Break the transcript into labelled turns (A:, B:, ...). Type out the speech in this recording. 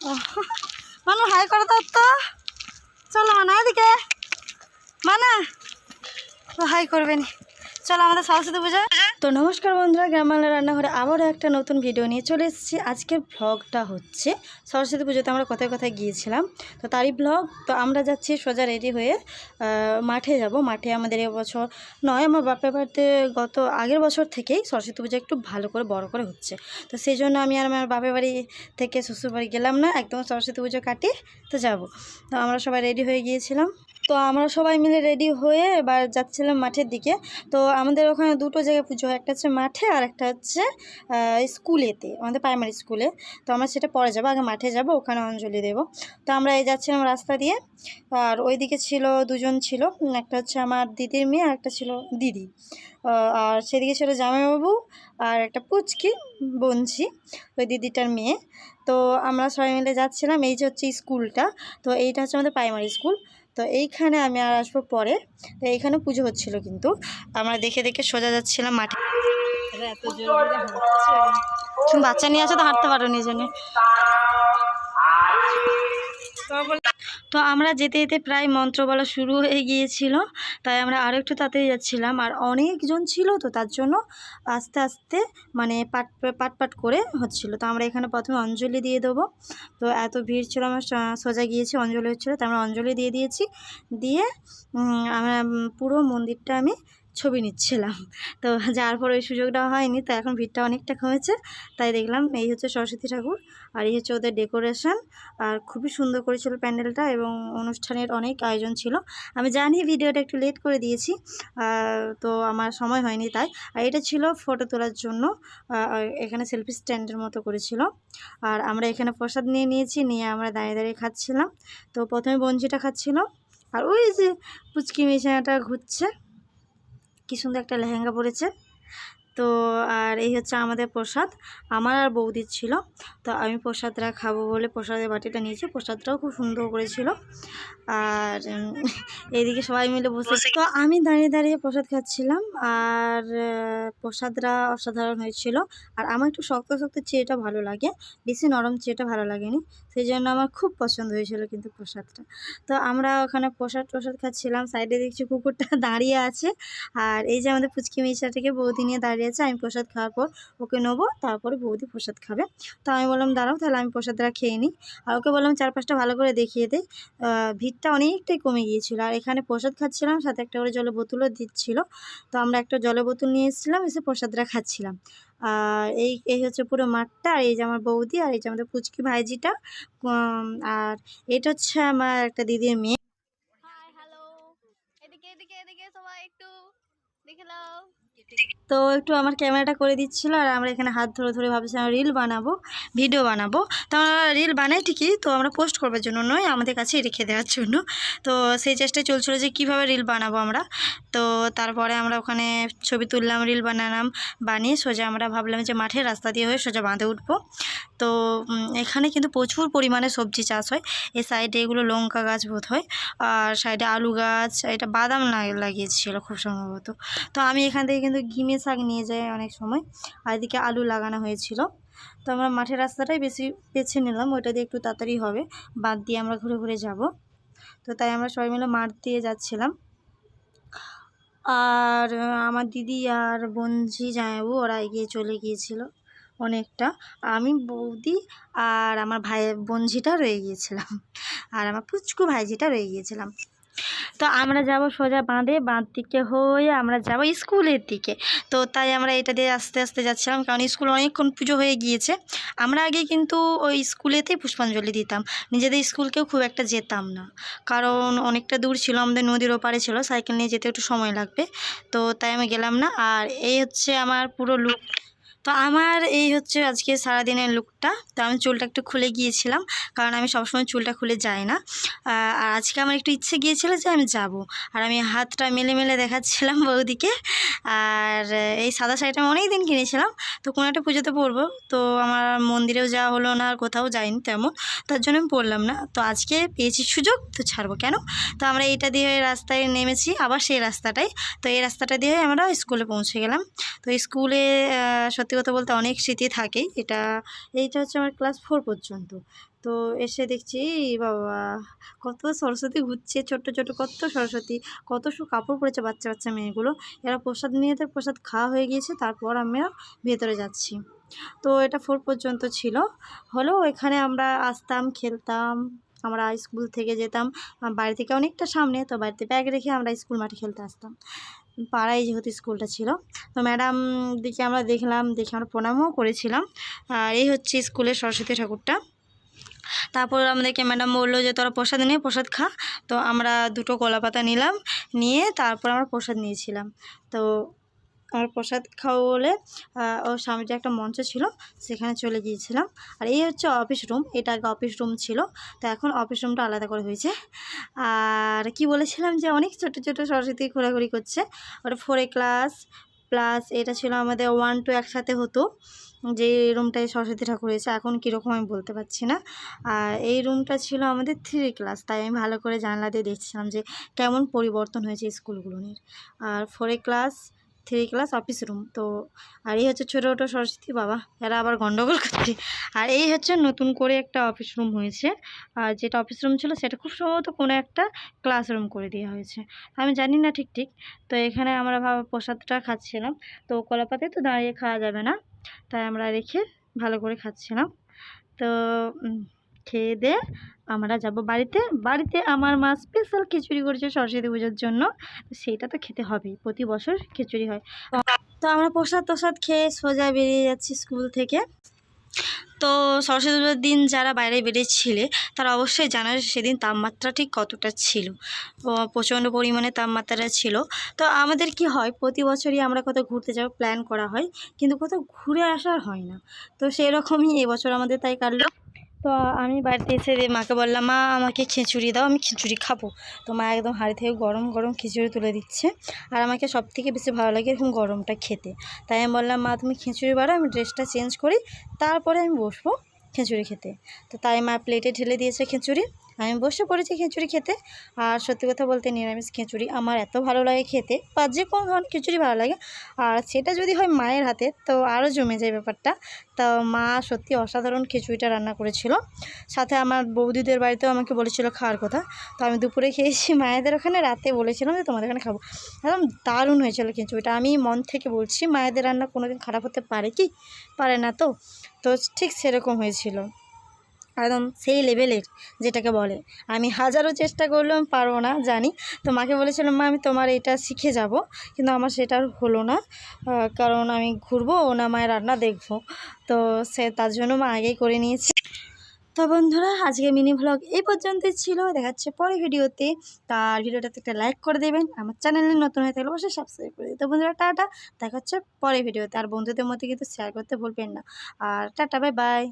A: মানু হাই করে দাও তো। চলো মানা এদিকে। মানা। হাই করবে চলো আমাদের সরস্বতী পুজো। তো নমস্কার বন্ধুরা, গ্রামাল রান্নাঘরে আবারও একটা নতুন ভিডিও নিয়ে চলে এসেছি। আজকের ভ্লগটা হচ্ছে সরস্বতী পুজোতে আমরা কোথায় কোথায় গিয়েছিলাম, তো তারই ব্লগ তো আমরা যাচ্ছি সোজা রেডি হয়ে মাঠে যাব। মাঠে আমাদের এবছর নয়, আমার বাপের বাড়িতে গত আগের বছর থেকেই সরস্বতী পুজো একটু ভালো করে, বড় করে হচ্ছে। তো সেই জন্য আমি আর আমার বাপের বাড়ি থেকে শ্বশুর বাড়ি গেলাম না, একদম সরস্বতী পুজো কাটিয়ে তো যাব। তো আমরা সবাই রেডি হয়ে গিয়েছিলাম। তো আমরা সবাই মিলে রেডি হয়ে এবার যাচ্ছিলাম মাঠের দিকে। তো আমাদের ওখানে দুটো জায়গায় পুজো হয়, একটা হচ্ছে মাঠে আর একটা হচ্ছে স্কুলেতে আমাদের প্রাইমারি স্কুলে তো আমরা সেটা পরে যাব, আগে মাঠে যাব, ওখানে অঞ্জলি দেব। তো আমরা এই যাচ্ছিলাম রাস্তা দিয়ে, আর ওইদিকে ছিল দুজন ছিল, একটা হচ্ছে আমার দিদির মেয়ে আর একটা ছিল দিদি। আর সেদিকে ছিল জামাইবাবু আর একটা পুচকি বঞ্চি ওই দিদিটার মেয়ে। তো আমরা সবাই মিলে যাচ্ছিলাম, এই যে হচ্ছে স্কুলটা তো এইটা হচ্ছে আমাদের প্রাইমারি স্কুল তো এইখানে আমি আর আসব পরে। তো এইখানে পুজো হচ্ছিল কিন্তু। আমরা দেখে দেখে সোজা যাচ্ছিলাম মাঠে। বাচ্চা নিয়ে আসো তো হাঁটতে পারো নিজনে তো আমরা যেতে যেতে প্রায় মন্ত্র বলা শুরু হয়ে গিয়েছিল, তাই আমরা আরও একটু তাড়াতাড়ি যাচ্ছিলাম। আর অনেকজন ছিল তো, তার জন্য আস্তে আস্তে মানে পাট পাট পাট করে হচ্ছিল। তো আমরা এখানে প্রথমে অঞ্জলি দিয়ে দেবো। তো এত ভিড় ছিল, আমরা সোজা গিয়েছি, অঞ্জলি হচ্ছিল। তো আমরা অঞ্জলি দিয়ে দিয়েছি। দিয়ে আমরা পুরো মন্দিরটা আমি ছবি নিচ্ছিলাম। তো যাওয়ার পর ওই সুযোগটা হয়নি, তো এখন ভিড়টা অনেকটা কমেছে। তাই দেখলাম এই হচ্ছে সরস্বতী ঠাকুর, আর এই হচ্ছে ওদের ডেকোরেশন আর খুবই সুন্দর করেছিল প্যান্ডেলটা এবং অনুষ্ঠানের অনেক আয়োজন ছিল। আমি জানি ভিডিওটা একটু লেট করে দিয়েছি তো আমার সময় হয়নি তাই। আর এটা ছিল ফটো তোলার জন্য এখানে সেলফি স্ট্যান্ডের মতো করেছিল। আর আমরা এখানে প্রসাদ নিয়ে নিয়েছি, নিয়ে আমরা দাঁড়িয়ে দাঁড়িয়ে খাচ্ছিলাম। তো প্রথমে বঞ্জিটা খাচ্ছিল। আর ওই যে পুচকি মিশানাটা ঘুরছে। কি সুন্দর একটা লেহেঙ্গা পরেছে। তো, আর এই হচ্ছে আমাদের প্রসাদ। আমার আর বৌদির ছিল। তো আমি প্রসাদটা খাব বলে প্রসাদের বাটিটা নিয়েছি। প্রসাদটাও খুব সুন্দর করেছিল। আর এইদিকে সবাই মিলে বসে তো আমি দাঁড়িয়ে দাঁড়িয়ে প্রসাদ খাচ্ছিলাম আর আহ, প্রসাদটা অসাধারণ হয়েছিল। আর আমার একটু শক্ত শক্ত চেয়েটা ভালো লাগে বেশি নরম চেয়েটা ভালো লাগেনি সেই জন্য আমার খুব পছন্দ হয়েছিল কিন্তু প্রসাদটা। তো আমরা ওখানে প্রসাদ প্রসাদ খাচ্ছিলাম সাইডে দেখছি কুকুরটা দাঁড়িয়ে আছে। আর এই যে আমাদের পুচকি মিশাটাকে বৌদি নিয়ে দাঁড়িয়ে আছে আমি প্রসাদ খাওয়ার পর ওকে নেব তারপরে বৌদি প্রসাদ খাবে। তো আমি বললাম দাঁড়াও তাহলে আমি প্রসাদটা খেয়ে নিই। আর ওকে বললাম চার পাঁচটা ভালো করে দেখিয়ে দে। আহ, ভিড়টা অনেকটাই কমে গিয়েছিল। আর এখানে প্রসাদ খাচ্ছিলাম, সাথে একটা করে জলের বোতলও দিচ্ছিল। তো আমরা একটা জলের বোতল নিয়ে এসেছিলাম, এসে প্রসাদটা খাচ্ছিলাম। আর এই এই হচ্ছে পুরো মাঠটা, আর এই যে আমার বৌদি, আর এই যে আমাদের পুচকি ভাইজিটা। আর এটা হচ্ছে আমার একটা দিদির মেয়ে।
B: এদিকে এদিকে এদিকে সবাই একটু দেখে নাও।
A: তো একটু আমার ক্যামেরাটা করে দিচ্ছিল আর আমরা এখানে হাত ধরে ধরে ভাবছিলাম রিল বানাবো ভিডিও বানাবো। তো আমরা রিল বানাই ঠিকই, তো আমরা পোস্ট করবার জন্য নয়, আমাদের কাছে রেখে দেওয়ার জন্য। তো সেই চেষ্টায় চলছিল যে কীভাবে রিল বানাবো আমরা। তো তারপরে আমরা ওখানে ছবি তুললাম রিল বানালাম, বানিয়ে সোজা আমরা ভাবলাম যে মাঠের রাস্তা দিয়ে হয়ে সোজা বাঁধে উঠবো। তো এখানে কিন্তু প্রচুর পরিমাণে সবজি চাষ হয়। এই সাইডে এগুলো লঙ্কা গাছ বোধ হয়, আর সাইডে আলু গাছ, এটা বাদাম লাগ- লাগিয়েছিল খুব সম্ভবত। তো আমি এখান থেকে কিন্তু ঘিমে শাক নিয়ে যায় অনেক সময়। আর এদিকে আলু লাগানো হয়েছিল। তো আমরা মাঠের রাস্তাটাই বেশি বেছে নিলাম, ওইটা দিয়ে একটু তাড়াতাড়ি হবে। বাদ দিয়ে আমরা ঘুরে ঘুরে যাব। তো তাই আমরা সবাই মিলে মাঠ দিয়ে যাচ্ছিলাম। আর আমার দিদি আর বঞ্জি জামাইবু ওরা এগিয়ে চলে গিয়েছিল অনেকটা। আমি বৌদি আর আমার ভাই বঞ্জিটা রয়ে গিয়েছিলাম। আর আমার পুচকু ভাইজিটা রয়ে গিয়েছিলাম। তো আমরা যাব সোজা বাঁধে, বাঁধ দিকে হয়ে আমরা যাব স্কুলের দিকে। তো তাই আমরা এটা দিয়ে আস্তে আস্তে যাচ্ছিলাম, কারণ স্কুল অনেকক্ষণ পুজো হয়ে গিয়েছে। আমরা আগে কিন্তু ওই স্কুলেতেই পুষ্পাঞ্জলি দিতাম, নিজেদের স্কুলকেও খুব একটা যেতাম না। কারণ অনেকটা দূর ছিল, আমাদের নদীর ওপারে ছিল, সাইকেল নিয়ে যেতে একটু সময় লাগবে। তো তাই আমি গেলাম না, আর এই হচ্ছে আমার পুরো লুক তো আমার এই হচ্ছে আজকে সারাদিনের লুকটা। তো আমি চুলটা একটু খুলে গিয়েছিলাম, কারণ আমি সবসময় চুলটা খুলে যাই না। আর আজকে আমার একটু ইচ্ছে গিয়েছিল যে আমি যাব। আর আমি হাতটা মেলে মেলে দেখাচ্ছিলাম বৌদিকে। আর এই সাদা শাড়িটা আমি অনেক দিন কিনেছিলাম, তো কোনো একটা পুজোতে পরবো। তো আমার মন্দিরেও যাওয়া হলো না, আর কোথাও যাইনি তেমন, তার জন্য আমি পরলাম না। তো আজকে পেয়েছি সুযোগ, তো ছাড়বো কেন? তো আমরা এইটা দিয়ে রাস্তায় নেমেছি, আবার সেই রাস্তাটাই। তো এই রাস্তাটা দিয়ে আমরা স্কুলে পৌঁছে গেলাম। তো স্কুলে সত্যি সত্যি কথা বলতে অনেক স্মৃতি থাকেই। এটা, এইটা হচ্ছে আমার ক্লাস ফোর পর্যন্ত। তো এসে দেখছি বাবা, কত সরস্বতী ঘুরছে, ছোট্ট ছোট কত সরস্বতী, কত সু কাপড় পরেছে বাচ্চা বাচ্চা মেয়েগুলো। এরা প্রসাদ নিয়ে তো প্রসাদ খাওয়া হয়ে গিয়েছে, তারপর আমরা ভেতরে যাচ্ছি। তো এটা ফোর পর্যন্ত ছিল। হলেও এখানে আমরা আসতাম, খেলতাম, আমরা স্কুল থেকে যেতাম। বাড়ি থেকে অনেকটা সামনে, তো বাড়িতে ব্যাগ রেখে আমরা স্কুল মাঠে খেলতে আসতাম। পাড়ায় যেহেতু স্কুলটা ছিল। তো ম্যাডাম দিকে আমরা দেখলাম, দেখে আমরা প্রণামও করেছিলাম। আর এই হচ্ছে স্কুলের সরস্বতী ঠাকুরটা। তারপর আমাদেরকে ম্যাডাম বলল যে, তোরা প্রসাদ নিয়ে প্রসাদ খা। তো আমরা দুটো কলাপাতা নিলাম, নিয়ে তারপর আমরা প্রসাদ নিয়েছিলাম। তো আমরা প্রসাদ খাব বলে ওর সামনে যে একটা মঞ্চ ছিল, সেখানে চলে গিয়েছিলাম। আর এই হচ্ছে অফিস রুম এটা আগে অফিস রুম ছিল, তো এখন অফিস রুমটা আলাদা করে হয়েছে। আর কি বলেছিলাম যে অনেক ছোটো ছোটো সরস্বতী ঘোরাঘুরি করছে, ওটা ফোরে ক্লাস প্লাস এটা ছিল আমাদের ওয়ান টু একসাথে হতো, যে রুমটায় সরস্বতী ঠাকুর হয়েছে, এখন কীরকম আমি বলতে পারছি না। আর এই রুমটা ছিল আমাদের থ্রি ক্লাস তাই আমি ভালো করে জানলা দিয়ে দেখছিলাম যে কেমন পরিবর্তন হয়েছে স্কুলগুলোর আর ফোরে class three class office room তো, আর এই হচ্ছে ছোটো ছোটো সরস্বতী, বাবা, এরা আবার গন্ডগোল করছে। আর এই হচ্ছে নতুন করে একটা অফিস রুম হয়েছে। আর যেটা অফিস রুম ছিল, সেটা খুব সম্ভবত কোনো একটা ক্লাসরুম করে দেওয়া হয়েছে। আমি জানি না ঠিক ঠিক। তো এখানে আমরা ভাবা, প্রসাদটা খাচ্ছিলাম। তো কলাপাতে তো দাঁড়িয়ে খাওয়া যাবে না। তাই আমরা রেখে ভালো করে খাচ্ছিলাম। তো খেয়ে দিয়ে আমরা যাব বাড়িতে। বাড়িতে আমার মা স্পেশাল খিচুড়ি করেছে সরস্বতী পুজোর জন্য। সেইটা তো খেতে হবেই, প্রতি বছর খিচুড়ি হয়। তো আমরা প্রসাদ টসাদ খেয়ে সোজা বেরিয়ে যাচ্ছি স্কুল থেকে। তো সরস্বতী পুজোর দিন যারা বাইরে বেরিয়েছিলে, তারা অবশ্যই জানে সেদিন তাপমাত্রা ঠিক কতটা ছিল। প্রচণ্ড পরিমাণে তাপমাত্রাটা ছিল। তো আমাদের কি হয়, প্রতি বছরই আমরা কোথাও ঘুরতে যাব প্ল্যান করা হয়, কিন্তু কোথাও ঘুরে আসার হয় না। তো সেই রকমই এবছর আমাদের তাই কাটলো। তো আমি বাড়িতে এসে মাকে বললাম, মা, আমাকে খিচুড়ি দাও, আমি খিচুড়ি খাব। তো মা একদম হাড়ি থেকে গরম গরম খিচুড়ি তুলে দিচ্ছে। আর আমাকে সব থেকে বেশি ভালো লাগে এরকম গরমটা খেতে। তাই আমি বললাম, মা, তুমি খিচুড়ি বাড়ো, আমি ড্রেসটা চেঞ্জ করি, তারপরে আমি বসবো খিচুড়ি খেতে। তো তাই মা প্লেটে ঢেলে দিয়েছে খিচুড়ি। আমি বসে পড়েছি খিচুড়ি খেতে। আর সত্যি কথা বলতে নিরামিষ খিচুড়ি আমার এত ভালো লাগে খেতে, বা যে কোনো ধরনের খিচুড়ি ভালো লাগে। আর সেটা যদি হয় মায়ের হাতে, তো আরও জমে যায় ব্যাপারটা। তো মা সত্যি অসাধারণ খিচুড়িটা রান্না করেছিল। সাথে আমার বৌদিদের বাড়িতেও আমাকে বলেছিল খাওয়ার কথা। তো আমি দুপুরে খেয়েছি, মায়েদের ওখানে, রাতে বলেছিলাম যে তোমাদের ওখানে খাব। একদম দারুণ হয়েছিল খিচুড়িটা। আমি মন থেকে বলছি, মায়েদের রান্না কোনোদিন খারাপ হতে পারে কি? পারে না তো? তো ঠিক সেরকম হয়েছিল। একদম সেই লেভেলের যেটাকে বলে। আমি হাজারো চেষ্টা করলেও আমি পারব না, জানি। তো মাকে বলেছিলাম, মা, আমি তোমার এটা শিখে যাব। কিন্তু আমার সেটা আর হলো না। কারণ আমি ঘুরবো না মায়ের রান্না দেখব। তো সে, তার জন্য মা আগেই করে নিয়েছে। তো বন্ধুরা, আজকে মিনি ভ্লগ এই পর্যন্তই ছিল। দেখাচ্ছে পরে ভিডিওতে। তার ভিডিওটাতে একটা লাইক করে দেবেন। আমার চ্যানেলে নতুন হয়ে থাকলে অবশ্যই সাবস্ক্রাইব করে দিন তো বন্ধুরা, টাটা। দেখা হচ্ছে পরে ভিডিওতে। আর বন্ধুদের মধ্যে কিন্তু শেয়ার করতে ভুলবেন না। আর টাটা বাই বাই